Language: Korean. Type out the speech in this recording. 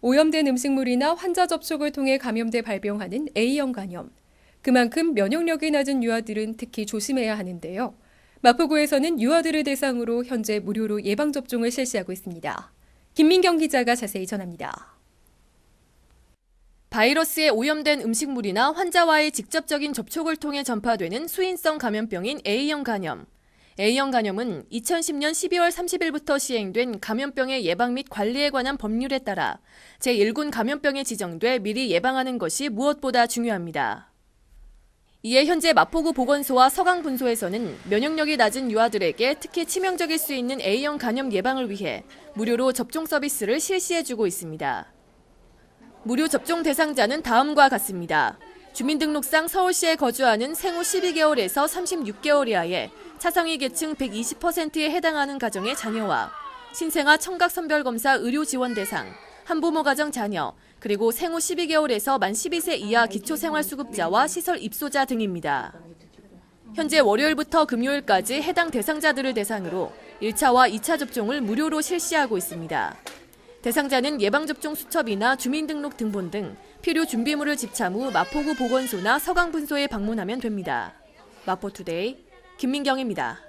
오염된 음식물이나 환자 접촉을 통해 감염돼 발병하는 A형 간염. 그만큼 면역력이 낮은 유아들은 특히 조심해야 하는데요. 마포구에서는 유아들을 대상으로 현재 무료로 예방접종을 실시하고 있습니다. 김민경 기자가 자세히 전합니다. 바이러스에 오염된 음식물이나 환자와의 직접적인 접촉을 통해 전파되는 수인성 감염병인 A형 간염. A형 간염은 2010년 12월 30일부터 시행된 감염병의 예방 및 관리에 관한 법률에 따라 제1군 감염병에 지정돼 미리 예방하는 것이 무엇보다 중요합니다. 이에 현재 마포구 보건소와 서강 분소에서는 면역력이 낮은 유아들에게 특히 치명적일 수 있는 A형 간염 예방을 위해 무료로 접종 서비스를 실시해주고 있습니다. 무료 접종 대상자는 다음과 같습니다. 주민등록상 서울시에 거주하는 생후 12개월에서 36개월 이하의 차성위 계층 120%에 해당하는 가정의 자녀와 신생아 청각 선별 검사 의료 지원 대상, 한부모 가정 자녀, 그리고 생후 12개월에서 만 12세 이하 기초생활수급자와 시설 입소자 등입니다. 현재 월요일부터 금요일까지 해당 대상자들을 대상으로 1차와 2차 접종을 무료로 실시하고 있습니다. 대상자는 예방접종 수첩이나 주민등록 등본 등 필요 준비물을 집참 후 마포구 보건소나 서강분소에 방문하면 됩니다. 마포투데이 김민경입니다.